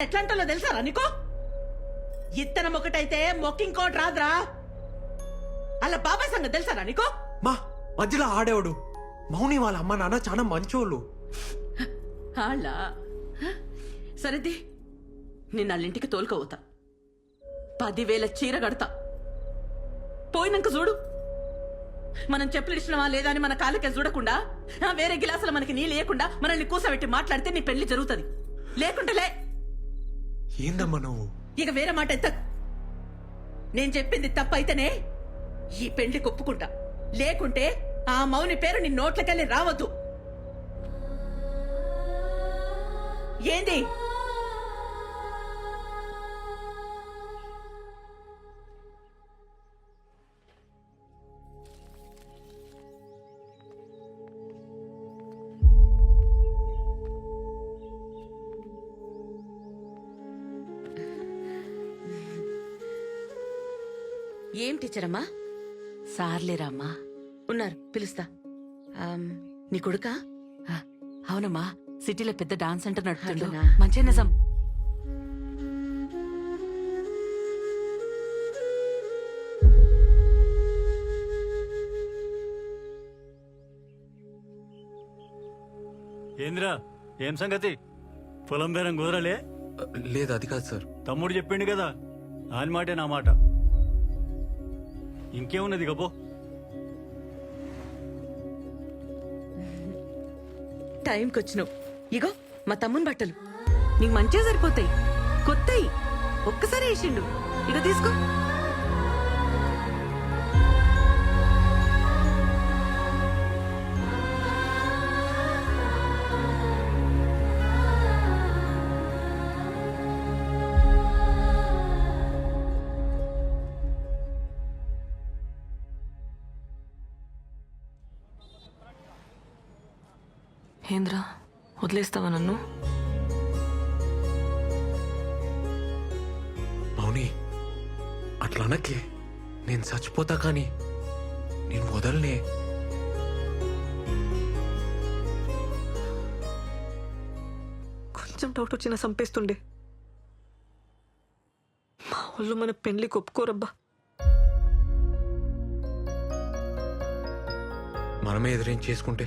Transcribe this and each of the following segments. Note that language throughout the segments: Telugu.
ఎట్లాంటో తెలుసారా నీకు? ఇత్తనం ఒకటైతే మొక్కింకోటి రాదురా. అలా బాబాయ్ సంగతి తెలుసారా నీకు? మా మధ్యలో ఆడేవాడు. మౌని వాళ్ళ అమ్మ నాన్న చాలా మంచోళ్ళు. అలా సరేది నిన్న వాళ్ళింటికి తోలుకోవతా పదివేల చీర కడతా. పోయినాక చూడు. మనం చెప్పులు ఇచ్చినవా లేదా అని మన కాళ్ళకే చూడకుండా ఆ, వేరే గిలాసులు మనకి నీ లేకుండా మనల్ని కూసబెట్టి మాట్లాడితే నీ పెళ్ళి జరుగుతుంది. లేకుంటే లే. ఏందమ్మా నువ్వు? ఇక వేరే మాట ఎంత నేను చెప్పింది తప్పైతేనే ఈ పెళ్ళి ఒప్పుకుంటా లేకుంటే ఆ మౌని పేరు నీ నోట్లకెళ్ళి రావద్దు. ఏంది? ఏం టీచర్ అమ్మా సార్లేరమ్మా ఉన్నారు పిలుస్తా. ఆమ్, నీ కొడుకా? అవునమ్మా సిటీలో పెద్ద డాన్స్ సెంటర్ నడుపుతుండు. అట్లనా? మంచి నిజం. ఏందిరా? ఏం సంగతి? పొలం బేరం కుదరలే లేదు అది కాదు సార్. తమ్ముడు చెప్పిండు కదా? ఆయన మాటే నా మాట. ఇంకేమున్నది గబో టైంకి వచ్చినావు ఇగో మా తమ్ముని బట్టలు. నీకు మంచిగా సరిపోతాయి. కొత్తయి. ఒక్కసారి వేసిండు. ఇక తీసుకో. ఏంద్ర వదిలేస్తావా నన్ను? మౌని అట్లా అనకే. నేను చచ్చిపోతా కానీ నేను వదలనే. కొంచెం డౌట్ వచ్చినా చంపేస్తుండే మా వాళ్ళు మన పెళ్ళికి ఒప్పుకోరబ్బా. మనమే ఎదురేం చేసుకుంటే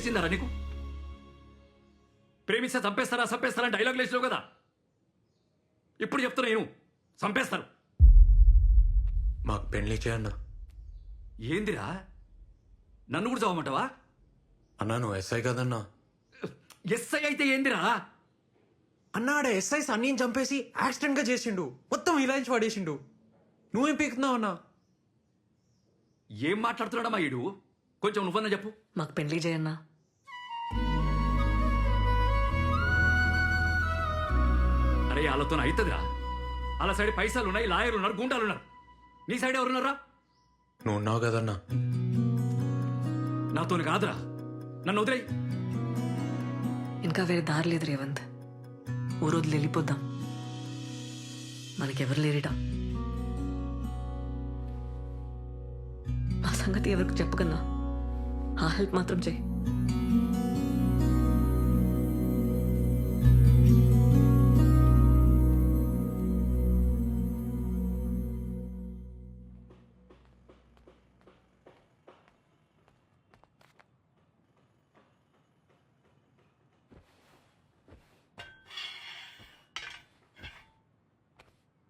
పిచ్చిలేసిందరా నీకు? ప్రేమిస్తే చంపేస్తారా చంపేస్తారా డైలాగ్ లేచినావు కదా? ఇప్పుడు చెప్తున్నా నేను. చంపేస్తారు. మాకు పెళ్ళి చేయన్నా ఏందిరా? నన్ను కూడా చదవమంటావా అన్నా నువ్వు ఎస్ఐ కదన్నా. ఎస్ఐ అయితే ఏందిరా? అన్నాడ ఎస్ఐ సన్నీని చంపేసి యాక్సిడెంట్గా చేసిండు. మొత్తం ఇలాంటి పడేసిండు నువ్వేం పీకుతున్నావు అన్నా? ఏం మాట్లాడుతున్నాడా మా ఈడు? కొంచెం నువ్వన్నా చెప్పు. మాకు పెళ్ళి చేయన్నా. అరే వాళ్ళతో అవుతుందిరా వాళ్ళ సైడ్ పైసలు ఉన్నాయి లాయర్లు ఉన్నారు గుండాలు ఉన్నారు నీ సైడ్ ఎవరున్నారా నువ్వు ఉన్నావు కదన్నా. నాతోని కాదురా. నన్ను వదిలేయి. ఇంకా వేరే దారి లేదు రేవంత్. ఓ రోజులు వెళ్ళిపోద్దాం. మనకెవరు లేరిట. మా సంగతి ఎవరికి చెప్పకన్నా? ఆ హెల్ప్ మాత్రం చేయి.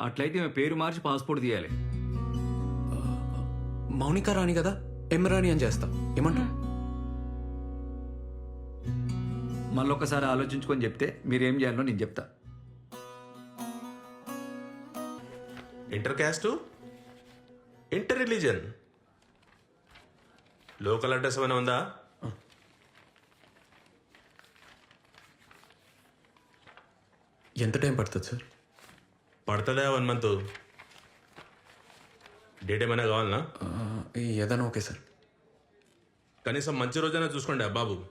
అట్లయితే ఈమె పేరు మార్చి పాస్పోర్ట్ తీయాలి. మౌనిక రాణి కదా? ఎం రాణి అని చేస్తా. ఏమంటావు? మళ్ళొకసారి ఆలోచించుకొని చెప్తే మీరేం చేయాలో నేను చెప్తా. Inter caste inter religion local address ఏమైనా ఉందా? ఎంత టైం పడుతుంది సార్? పడుతుందా వన్ మంత్? డేట్ ఏమైనా కావాలనా? ఏదైనా ఓకే సార్. కనీసం మంచి రోజైనా చూసుకోండి బాబు.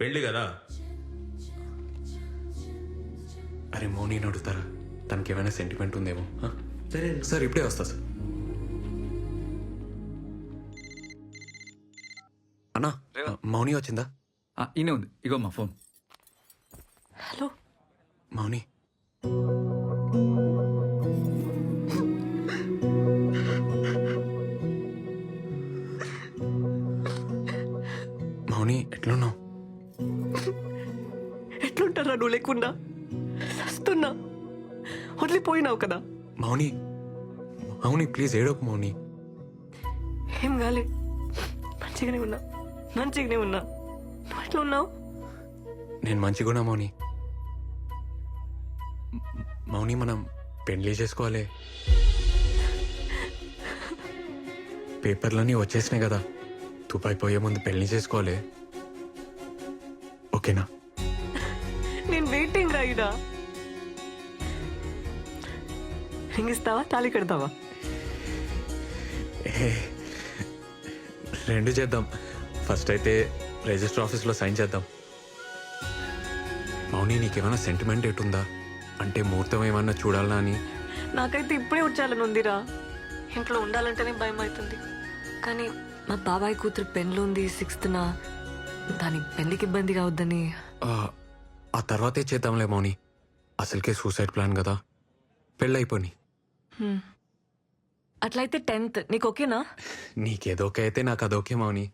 పెళ్ళి కదా? అరే మౌనిని అడుగుతారా? తనకి ఏమైనా సెంటిమెంట్ ఉందేమో? ఆ? సార్. ఇప్పుడే వస్తా సార్. అన్నా మౌని వచ్చిందా? ఆ, ఈయనే ఉంది. ఇగో మా ఫోన్. హలో. మౌని మౌని. ఎట్లుంటారా నువ్వు లేకుండా? వస్తున్నా. వదిలిపోయినావు కదా. మౌని మౌని ప్లీజ్ ఏడోకు మౌని. ఏం కాలే. మంచిగానే ఉన్నా. మంచిగానే ఉన్నా. నువ్వు ఎట్లా ఉన్నావు? నేను మంచిగున్నా మౌని. మ- మౌని మనం పెళ్ళి చేసుకోవాలి. పేపర్లన్నీ వచ్చేసినాయి కదా. తుపాయి పోయే ముందు పెళ్ళి చేసుకోవాలి. ఓకేనా? నేను వెయిటింగ్ రాయిడా రింగిస్తావా తాళి కడతావా? రెండు చేద్దాం. ఫస్ట్ అయితే రిజిస్టర్ ఆఫీస్లో సైన్ చేద్దాం. మౌని నీకేమైనా సెంటిమెంట్ ఎటుందా అంటే ముహూర్తం ఏమన్నా చూడాలా అని? నాకైతే ఇప్పుడే వచ్చాలని ఉందిరా. ఇంట్లో ఉండాలంటేనే భయం అవుతుంది కానీ మా బాబాయ్ కూతురు పెన్లు ఉంది సిక్స్త్న దాని పెళ్ళికి ఇబ్బంది కావద్దని. ఆ, తర్వాతే చేద్దాంలే మౌని. అసలుకే సూసైడ్ ప్లాన్ కదా. పెళ్ళైపోని. అట్లయితే టెన్త్ నీకు ఓకేనా? నీకేదోకే అయితే నాకు అదోకే మౌని.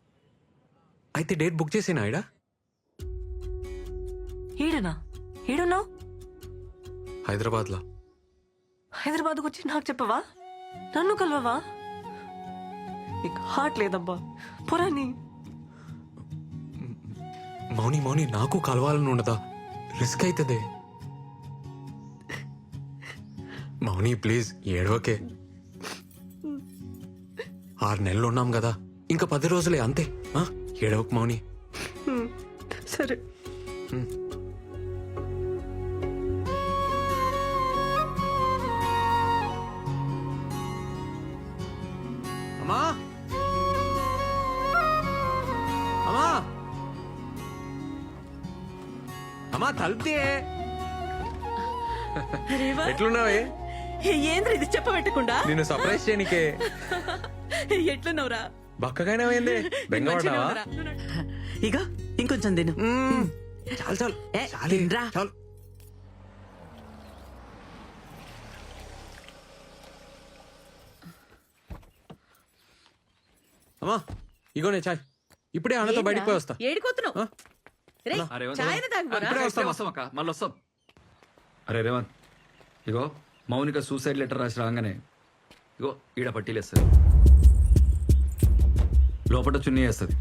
అయితే డేట్ బుక్ చేసేనా ఇడా ఈడనా? ఈడున్నావు? హైదరాబాద్లో. హైదరాబాద్కు వచ్చి నాకు చెప్పవా? నన్ను కలవవా? నీకు హార్ట్ లేదబ్బా. పురాని మౌని మౌని నాకు కలవాలని ఉండదా రిస్క్ అవుతుంది మౌని ప్లీజ్ ఏడవకే. ఆరు నెలలు ఉన్నాం కదా. ఇంకా పది రోజులే అంతే? ఏడవకు మౌని. సరే. ఎట్లున్నావే? ఏంద్ర ఇది చెప్పబెట్టకుండా? నిన్ను సర్ప్రైజ్ చేయనికే. ఎట్లున్నావురా? బక్కగానే పోయింది బెంగపడ్డావా ఇక ఇంకొంచెం తిను. చాలు చాలు. తినరా. చాలు. అమ్మా ఇగోనే చాయ్. ఇప్పుడే అన్నతో బయటికి పోయి వస్తా. ఏడిపోతున్నావు? రేయ్, అరే చాయ్ అయినా తాగుపోరా. ఇప్పుడే వస్తాం వస్తాం అక్క మళ్ళీ వస్తాం. అరే రేవంత్ ఇగో మౌనిక సూసైడ్ లెటర్ రాసి రాగానే ఇగో ఈడ పట్టీలు వేస్తుంది లోపల చున్నీ వేస్తుంది.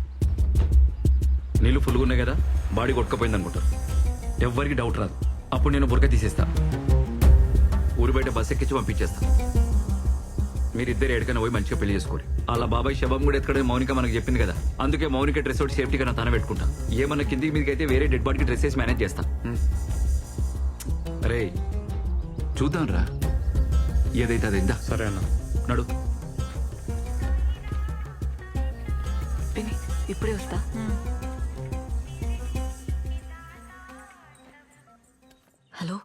నీళ్ళు ఫుల్గా ఉన్నాయి కదా బాడీ కొట్టుకపోయింది అనుకుంటారు. ఎవ్వరికి డౌట్ రాదు. అప్పుడు నేను బురక తీసేస్తా. ఊరు బయట బస్ ఎక్కించి పంపించేస్తా. మీరిద్దరు ఎక్కడికైనా పోయి మంచిగా పెళ్ళి చేసుకోరు అలా బాబాయ్ శవం కూడా ఎక్కడ మౌనిక మనకు చెప్పింది కదా. అందుకే మౌనిక డ్రెస్ ఒకటి సేఫ్టీగా నా తన పెట్టుకుంటా. ఏమన్నా కిందికి మీదకి అయితే వేరే డెడ్ బాడీకి డ్రెస్ వేసి మేనేజ్ చేస్తా. అరే చూద్దాం రా ఏదైతే అది ఇందా. సరే అన్న. నడు. ఇప్పుడే వస్తా. హలో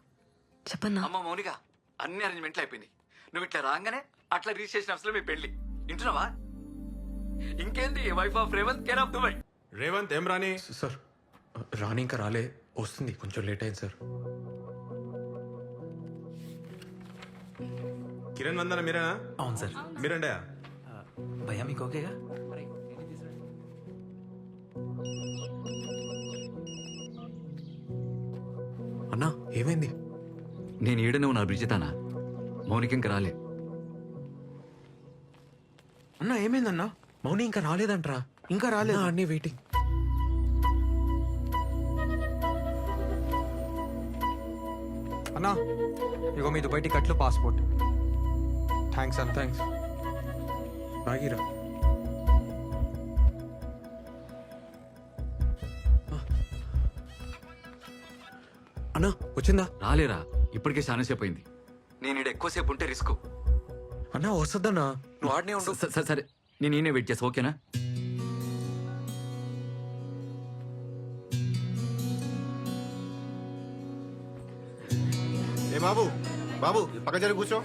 చెప్పన్నా? అమ్మ మౌనిక అన్ని అరేంజ్మెంట్లు అయిపోయినాయి. నువ్వు ఇట్లా రాగానే అట్లా రిజిస్ట్రేషన్ ఆఫీస్లో మీ పెళ్ళి వింటున్నావా? ఇంకేంది wife of Revanth care of Dubai Revanth ఏం రాని సార్ రాని ఇంకా రాలే. వస్తుంది కొంచెం లేట్ అయింది సార్. కిరణ్ వందన మీరేనా? అవును సార్. మీరండే? భయ్యా మీకు ఓకేగా? అన్నా. ఏమైంది? నేను ఈడనే ఉన్నా బ్రిజితానా మౌనిక ఇంకా రాలే. అన్న ఏమైందన్నా? మౌని ఇంకా రాలేదంట్రా. ఇంకా రాలేదు. అన్నీ వెయిటింగ్ అన్నా ఇగో మీ దుబాయ్ టికెట్లు పాస్పోర్ట్ థ్యాంక్స్ అన్న. థ్యాంక్స్ బాగిరా అన్నా వచ్చిందా? రాలేరా? ఇప్పటికే చాలా సేపు అయింది. నేను ఈడ ఎక్కువసేపు ఉంటే రిస్క్. అన్నా వస్తుందన్నా. నువ్వు ఆడనే ఉండు. సరే సరే. నేను ఈయనే వెయిట్ చేస్తా ఓకేనా? ఏ బాబు బాబు పక్క జరి కూర్చో.